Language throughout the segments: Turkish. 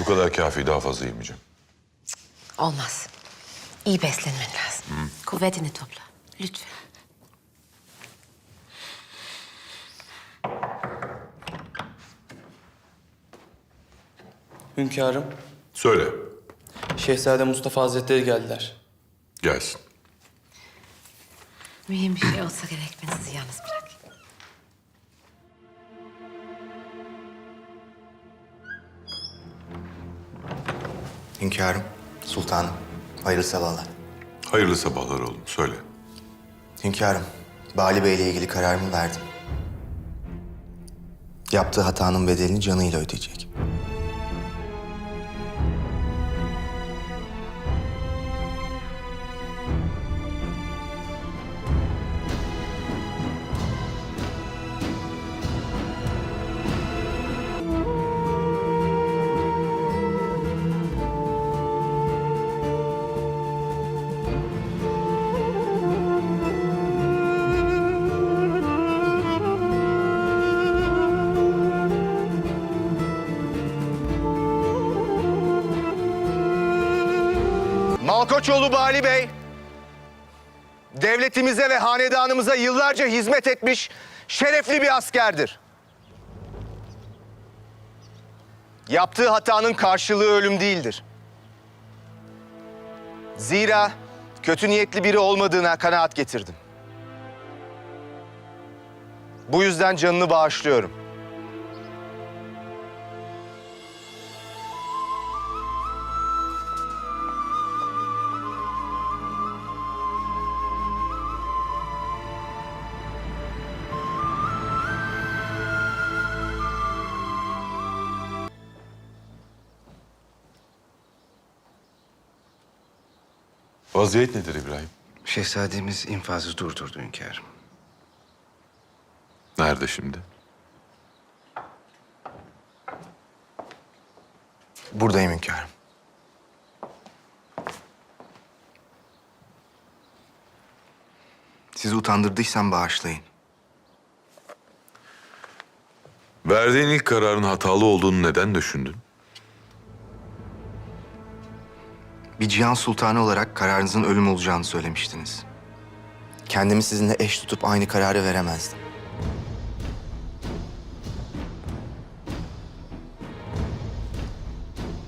Bu kadar kafi daha fazla yemeyeceğim. Olmaz. İyi beslenmen lazım. Kuvvetini topla. Lütfen. Hünkârım, Söyle. Şehzade Mustafa Hazretleri geldiler. Gelsin. Mühim bir şey olsa gerek ben sizi yalnız bırakayım. Hünkârım, sultanım, hayırlı sabahlar. Hayırlı sabahlar oğlum. Söyle. Hünkârım, Bali Bey ile ilgili kararımı verdim. Yaptığı hatanın bedelini canıyla ödeyecek. Malkoçoğlu Bali Bey, devletimize ve hanedanımıza yıllarca hizmet etmiş şerefli bir askerdir. Yaptığı hatanın karşılığı ölüm değildir. Zira kötü niyetli biri olmadığına kanaat getirdim. Bu yüzden canını bağışlıyorum. Vaziyet nedir İbrahim? Şehzademiz infazı durdurdu hünkârım. Nerede şimdi? Buradayım hünkârım. Sizi utandırdıysam bağışlayın. Verdiğin ilk kararın hatalı olduğunu neden düşündün? Bir cihan sultanı olarak kararınızın ölüm olacağını söylemiştiniz. Kendimi sizinle eş tutup aynı kararı veremezdim.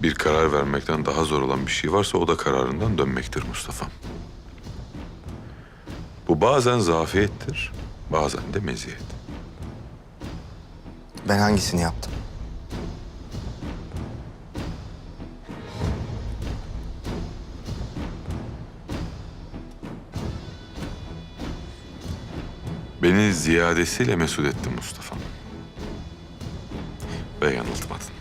Bir karar vermekten daha zor olan bir şey varsa o da kararından dönmektir Mustafa'm. Bu bazen zafiyettir, bazen de meziyet. Ben hangisini yaptım? Beni ziyadesiyle mesut ettin Mustafa'm. Ve yanıltmadın.